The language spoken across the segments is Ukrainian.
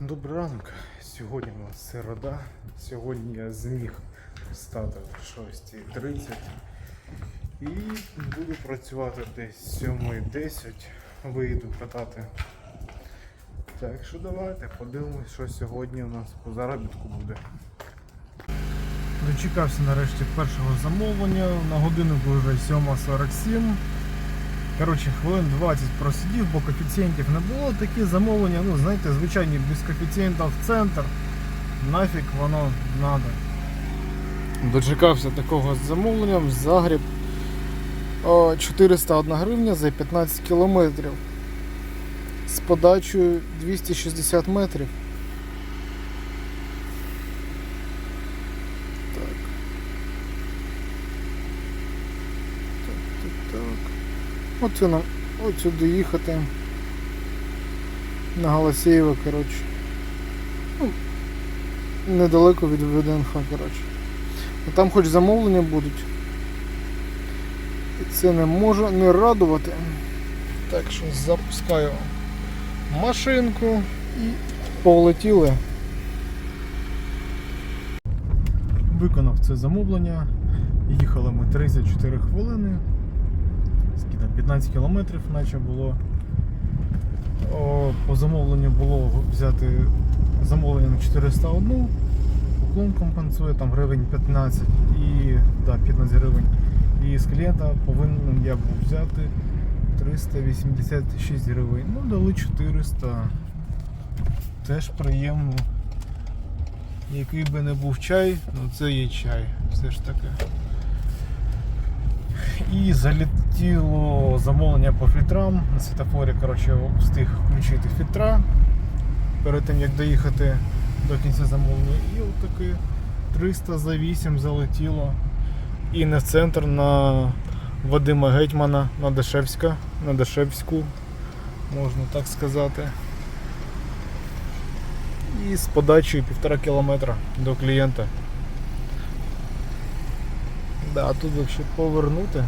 Добрий ранок. Сьогодні у нас середа. Сьогодні я зміг встати о 6.30 і буду працювати десь 7.10. Вийду катати. Так що давайте подивимось, що сьогодні у нас по заробітку буде. Дочекався нарешті першого замовлення. На годиннику вже 7.47. Коротше, хвилин 20 просидів, бо коефіцієнтів не було. Такі замовлення, ну знаєте, звичайні без коефіцієнтів в центр. Нафіг воно надо. Дочекався такого з замовленням Загріб. 401 гривня за 15 кілометрів. З подачею 260 метрів. Так. Так, так, так. Оце нам от сюди їхати. На Голосієво, коротше. Ну, недалеко від ВДНХ, коротше. А там хоч замовлення будуть. І це не може не радувати. Так що запускаю машинку і полетіли. Виконав це замовлення. Їхали ми 34 хвилини 15 кілометрів, наче було. О, по замовленню було взяти замовлення на 401. Уклон компенсує там гривень 15 і да, 15 гривень. І з клієнта повинен я був взяти 386 гривень. Ну, дали 400. Теж приємно. Який би не був чай, ну це є чай. Все ж таки. І залетіло замовлення по фільтрам. На світофорі коротше, встиг включити фільтра перед тим як доїхати до кінця замовлення. І отаки 300 за 8 залетіло. І не в центр на Вадима Гетьмана на Дешевська, на Дешевську, можна так сказати. І з подачею півтора кілометра до клієнта. Да, тут якщо повернути,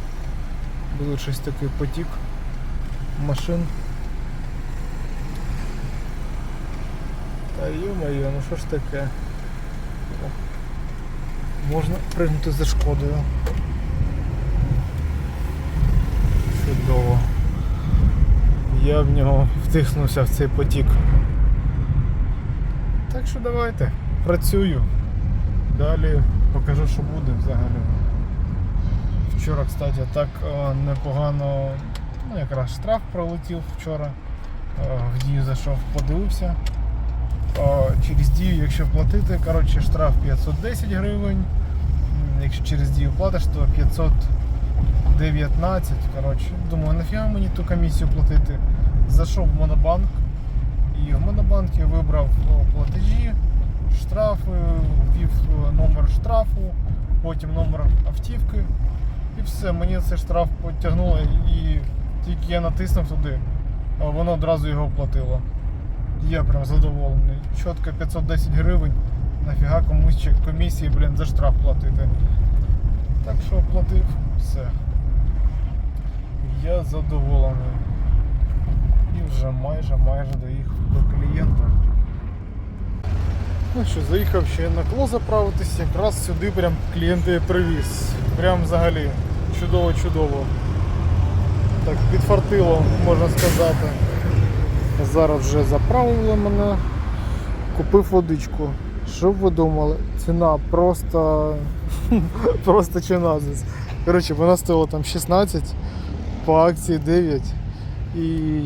буде щось такий потік машин. Та йо-моє, ну що ж таке? Можна пригнути за шкодою. Чудово. Я в нього втиснувся в цей потік. Так що давайте, працюю. Далі покажу, що буде взагалі. Вчора, кстати, так е, непогано, ну якраз штраф пролетів вчора. Е, В дію зайшов, подивився. Е, Через дію, якщо платити, коротше, штраф 510 гривень. Якщо через дію платиш, то 519. Коротше, думаю, нафіга мені ту комісію платити. Зайшов в Монобанк і в Монобанкі вибрав платежі, штрафи, ввів номер штрафу, потім номер автівки. І все, мені цей штраф потягнуло і тільки я натиснув туди, а воно одразу його оплатило. Я прям задоволений. Чітко 510 гривень. Нафіга комусь ще комісії, блін, за штраф платити. Так що оплатив, все. Я задоволений. І вже майже майже доїхав до клієнта. Ну що, заїхав ще на кло заправитись, якраз сюди прям клієнта і привіз. Прям взагалі чудово-чудово. Так, підфартило, можна сказати. Зараз вже заправили мене, купив водичку. Що б ви думали? Ціна просто просто чиназис. Коротше, вона стоїла там 16, по акції 9. І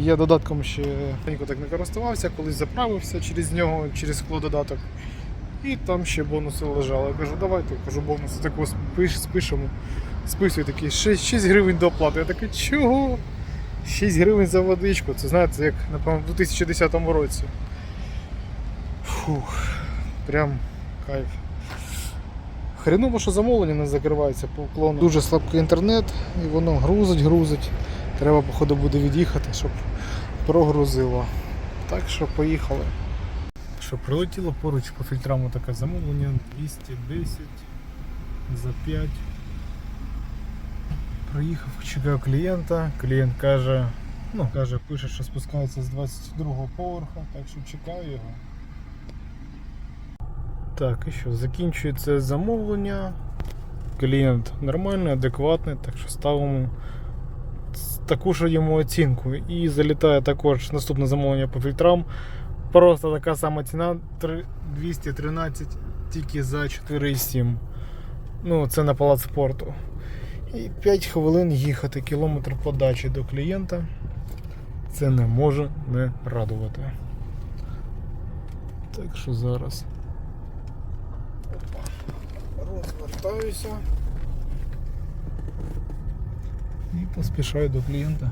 я додатком ще так не користувався, колись заправився через нього, через скло додаток. І там ще бонуси лежали. Я кажу, давайте кажу, бонуси таку спиш, спишемо. Списую такий 6, 6 гривень до оплати. Я такий, чого? 6 гривень за водичку. Це знаєте, як напевно в 2010 році. Фух, прям кайф. Хреново, що замовлення не закривається по уклону. Дуже слабкий інтернет і воно грузить, грузить. Треба, походу, буде від'їхати, щоб прогрузило. Так що поїхали. Що прилетіло поруч по фільтрам таке замовлення 210 за 5. Приїхав, чекаю клієнта. Клієнт каже, ну, каже, пише, що спускається з 22 поверха, так що чекаю його. Так, і що, закінчується замовлення. Клієнт нормальний, адекватний, так що ставимо таку ж йому оцінку. І залітає також наступне замовлення по фільтрам. Просто така сама ціна 213 тільки за 4,7. Ну, це на палац спорту. І 5 хвилин їхати кілометр подачі до клієнта. Це не може не радувати. Так що зараз. Опа. Розвертаюся. І поспішаю до клієнта.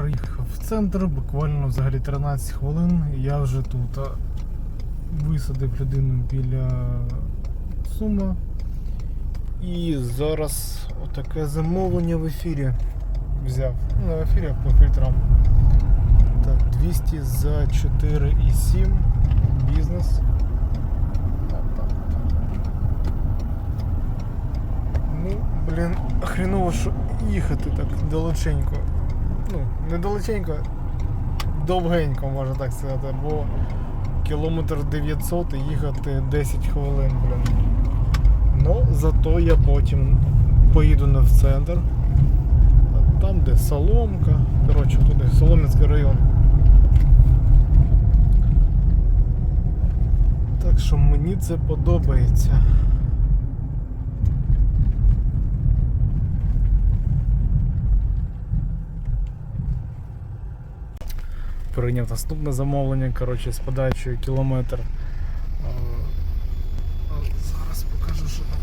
Приїхав в центр, буквально взагалі 13 хвилин, я вже тут висадив людину біля сума. І зараз отаке замовлення в ефірі взяв. Ну, в ефірі, а по фільтрам. Так, 200 за 4,7 бізнес. Ну, блін, хреново, що їхати так далеченько. Ну, не далеченько, довгенько, можна так сказати, бо кілометр 900 і їхати 10 хвилин, блін. Ну, зато я потім поїду не в центр. Там, де Соломка. Коротше, туди, Солом'янський район. Так що мені це подобається. Прийняв наступне замовлення, коротше, з подачею кілометр. Е, Зараз покажу, що там.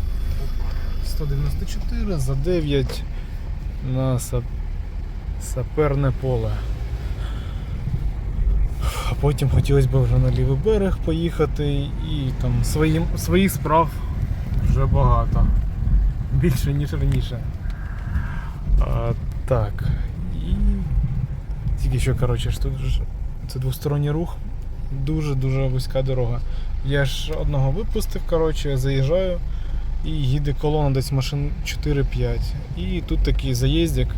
194 за 9 на саперне поле. А потім хотілося б вже на лівий берег поїхати і там своїм, своїх справ вже багато. Більше, ніж раніше. А, так. Тільки що, коротше, ж тут це двосторонній рух. Дуже-дуже вузька дорога. Я ж одного випустив, коротше, заїжджаю і їде колона десь машин 4-5. І тут такий заїздик,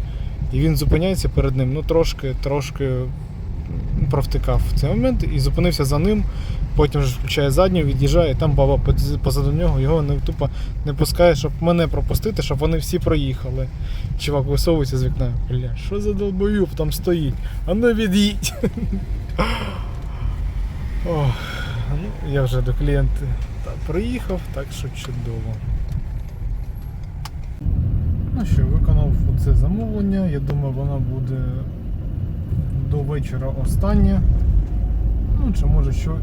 і він зупиняється перед ним, ну трошки, трошки провтикав в цей момент і зупинився за ним. Потім вже включає задню, від'їжджає, і там баба позаду нього, його не тупо не пускає, щоб мене пропустити, щоб вони всі проїхали. Чувак висовується з вікна. Бля, що за долбоюб там стоїть? А ну від'їдь. Ну, я вже до клієнта та, приїхав, так що чудово. Ну що, виконав це замовлення. Я думаю, воно буде до вечора останнє. Ну, чи може що,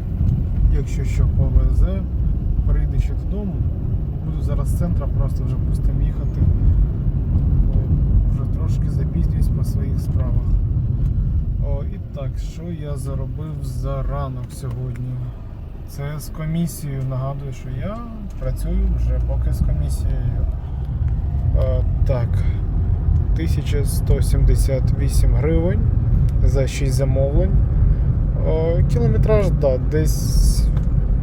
якщо що повезе, прийде ще додому. Буду зараз з центра просто вже пустим їхати. Вже трошки запізнююсь по своїх справах. О, і так, що я заробив за ранок сьогодні? Це з комісією. Нагадую, що я працюю вже поки з комісією. Е, так, 1178 гривень за 6 замовлень. Е, кілометраж, да, десь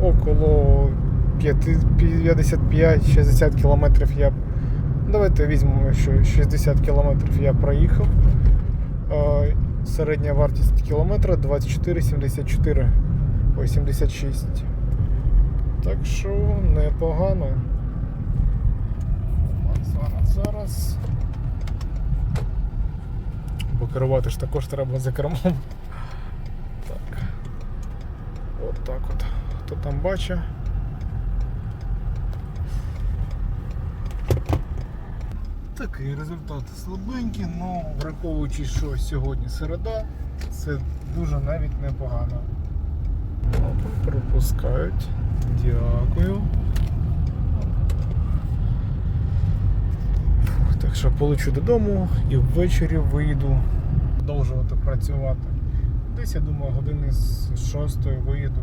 около 55-60 кілометрів я. Давайте візьмемо, що 60 кілометрів я проїхав. Е, Середня вартість кілометра 24,74. Ой, 76. Так що непогано. Зараз, зараз. Бо керувати ж також треба за кермом. От так от. Хто там бачить? Такий результат слабенький, але враховуючи, що сьогодні середа, це дуже навіть непогано. Пропускають. Дякую. Так що полечу додому і ввечері вийду продовжувати працювати. Десь, я думаю, години з 6 виїду.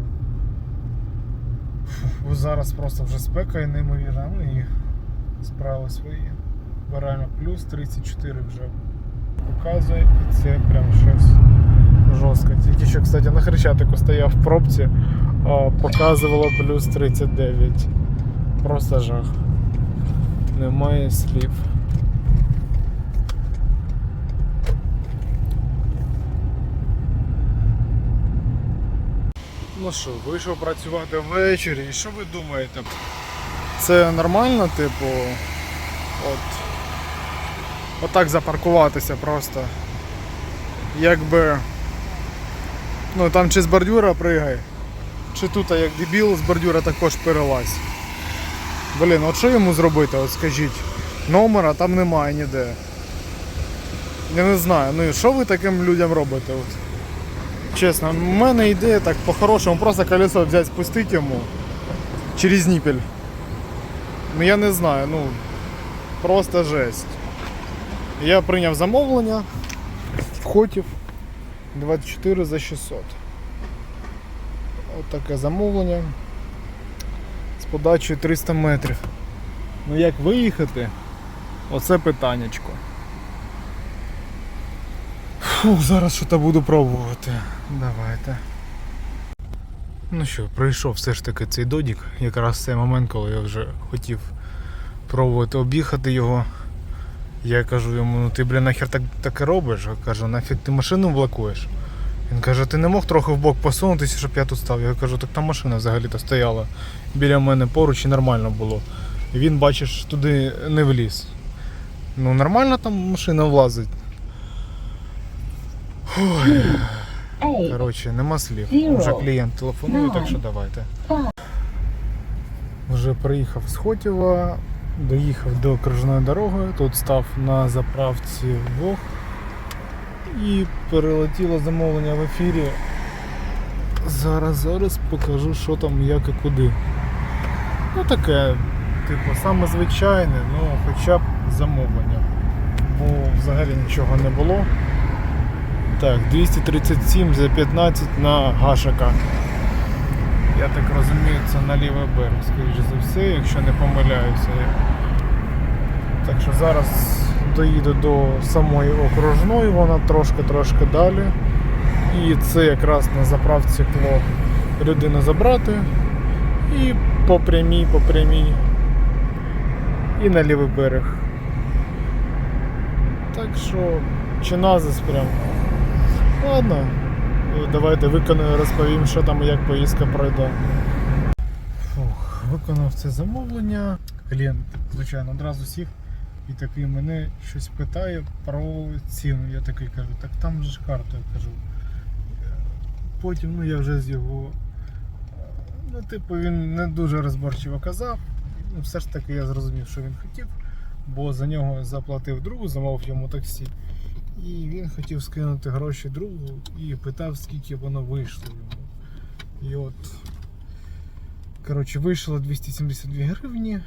Бо зараз просто вже спека і неймовірна, ну і справи свої. Бо реально плюс 34 вже показує і це прям щось жорстко. Тільки що, кстати, на Хрещатику стояв в пробці, а, показувало плюс 39. Просто жах. Немає слів. Ну що, вийшов працювати ввечері, і що ви думаєте? Це нормально, типу, от. Отак запаркуватися просто. Якби. Ну там чи з бордюра пригай, чи тут як дебіл з бордюра також перелазь. Блін, от що йому зробити, от скажіть. Номера там немає ніде. Я не знаю, ну і що ви таким людям робите? От? Чесно, в мене ідея так по-хорошому просто колесо взяти, спустити йому через ніпель. Ну я не знаю, ну просто жесть. Я прийняв замовлення в Хотів 24 за 600. От таке замовлення з подачею 300 метрів. Ну як виїхати? Оце питаннячко. Фух, зараз що-то буду пробувати. Давайте. Ну що, прийшов все ж таки цей додік, якраз цей момент, коли я вже хотів пробувати об'їхати його. Я кажу йому, ну ти, бля, нахер так таке робиш? Я кажу, нафіг ти машину блокуєш? Він каже, ти не мог трохи в бок посунутися, щоб я тут став. Я кажу, так там машина взагалі-то стояла біля мене поруч і нормально було. І він, бачиш, туди не вліз. Ну нормально там машина влазить. Ой, коротше, нема слів. Вже клієнт телефонує, так що давайте. Вже приїхав з Хотєва, доїхав до окружної дороги, тут став на заправці Вог і перелетіло замовлення в ефірі. Зараз, зараз покажу, що там, як і куди. Ну таке, типу, саме звичайне, ну хоча б замовлення. Бо взагалі нічого не було. Так, 237 за 15 на Гашика. Я так розумію, це на лівий берег, скоріш за все, якщо не помиляюся. Так що зараз доїду до самої окружної, вона трошки-трошки далі. І це якраз на заправці кло людину забрати. І по прямій, по прямій. І на лівий берег. Так що чиназис прям. Ладно. Давайте виконую, розповім, що там як поїздка пройде. Фух, виконав це замовлення. Клієнт, звичайно, одразу сів і такий мене щось питає про ціну. Я такий кажу, так там же ж карту я кажу. Потім ну, я вже з його. Ну, типу, він не дуже розборчиво казав. Ну, все ж таки я зрозумів, що він хотів, бо за нього заплатив другу, замовив йому таксі. І він хотів скинути гроші другу і питав, скільки воно вийшло йому. І от, коротше, вийшло 272 гривні.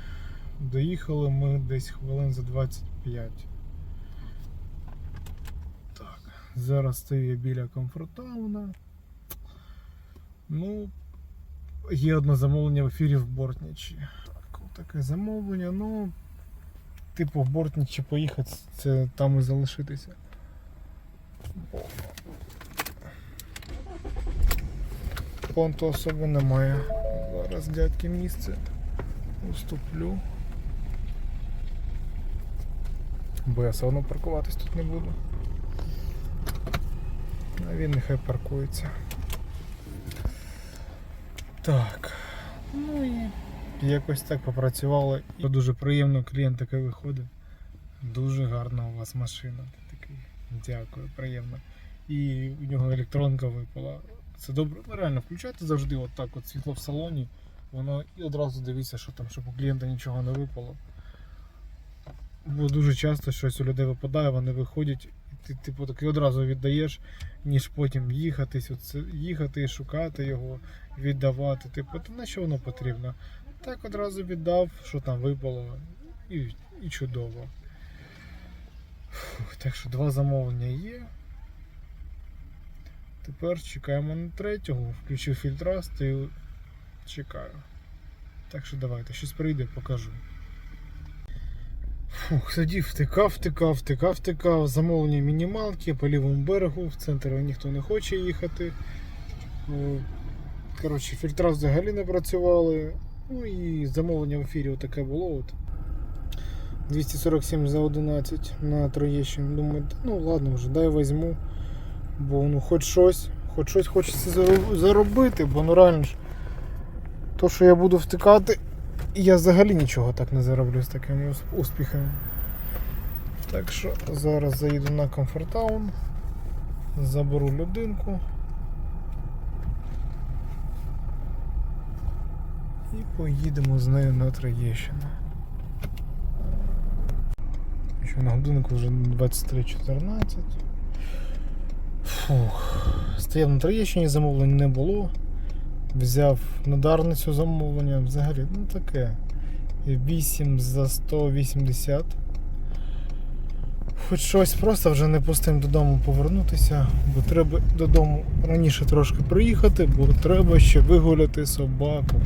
Доїхали ми десь хвилин за 25. Так, зараз стою біля комфортауна. Ну, є одне замовлення в ефірі в Бортничі. Так, таке замовлення, ну, типу в Бортничі поїхати, це там і залишитися. Понту особи немає. Зараз дядьки місце уступлю. Бо я все одно паркуватись тут не буду. А він нехай паркується. Так. Ну і якось так попрацювали. І дуже приємно клієнт такий виходить. Дуже гарна у вас машина. Дякую, приємно. І у нього електронка випала. Це добре. Ну, реально включайте завжди отак от світло в салоні. Воно і одразу дивіться, що там, щоб у клієнта нічого не випало. Бо дуже часто щось у людей випадає, вони виходять, і ти типу таки одразу віддаєш, ніж потім їхатись, оце, їхати, шукати його, віддавати. Типу, то на що воно потрібно? Так одразу віддав, що там випало, і, і чудово. Так що два замовлення є. Тепер чекаємо на третього. Включив фільтра, стою, чекаю. Так що давайте, щось прийде, покажу. Фух, сидів, втикав, втикав, втикав, втикав. Замовлення мінімалки по лівому берегу, в центр ніхто не хоче їхати. Ну, Коротше, фільтра взагалі не працювали. Ну і замовлення в ефірі отаке було. От. 247 за 11 на Троєщину. Думаю, ну ладно вже, дай візьму. Бо ну хоч щось, хоч щось хочеться заробити, бо ну реально ж, то, що я буду втикати, я взагалі нічого так не зароблю з такими успіхами. Так що зараз заїду на комфортаун, заберу людинку. І поїдемо з нею на Троєщину. Що на годинку вже 23.14. Фух. Стояв на Троєщині, замовлень не було. Взяв на Дарницю замовлення. Взагалі, ну таке. 8 за 180. Хоч щось просто вже не пустим додому повернутися, бо треба додому раніше трошки приїхати, бо треба ще вигуляти собаку.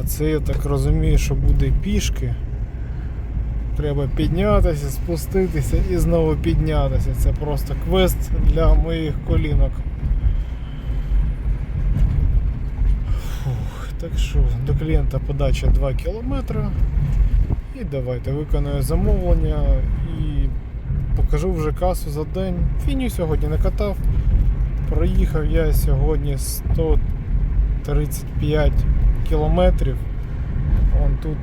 А це я так розумію, що буде пішки. Треба піднятися, спуститися і знову піднятися. Це просто квест для моїх колінок. Фух, так що до клієнта подача 2 кілометри. І давайте виконую замовлення і покажу вже касу за день. Фіню сьогодні не катав. Проїхав я сьогодні 135 кілометрів. Вон тут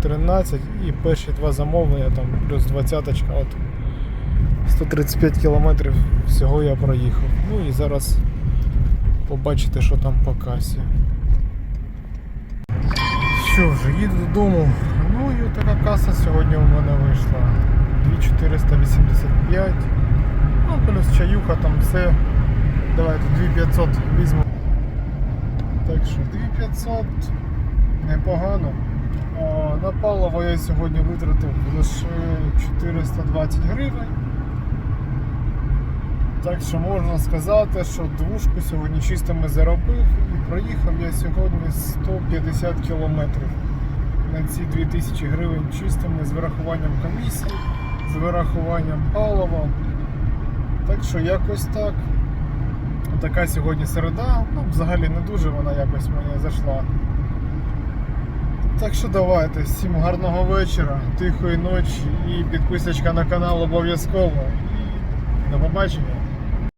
113 і перші два замовлення, там плюс 20 от 135 кілометрів всього я проїхав. Ну і зараз побачите, що там по касі. Що ж, їду додому. Ну і така каса сьогодні у мене вийшла. 2485. Ну, плюс чаюха, там все. Давайте 2500 візьму. Так що 2500 непогано. На паливо я сьогодні витратив лише 420 гривень. Так що можна сказати, що двушку сьогодні чистими заробив і проїхав я сьогодні 150 кілометрів на ці 2000 гривень чистими з вирахуванням комісії, з вирахуванням палива. Так що якось так. Така сьогодні середа, ну взагалі не дуже вона якось мені зайшла. Так що давайте, всім гарного вечора, тихої ночі і підписочка на канал обов'язково. І до побачення.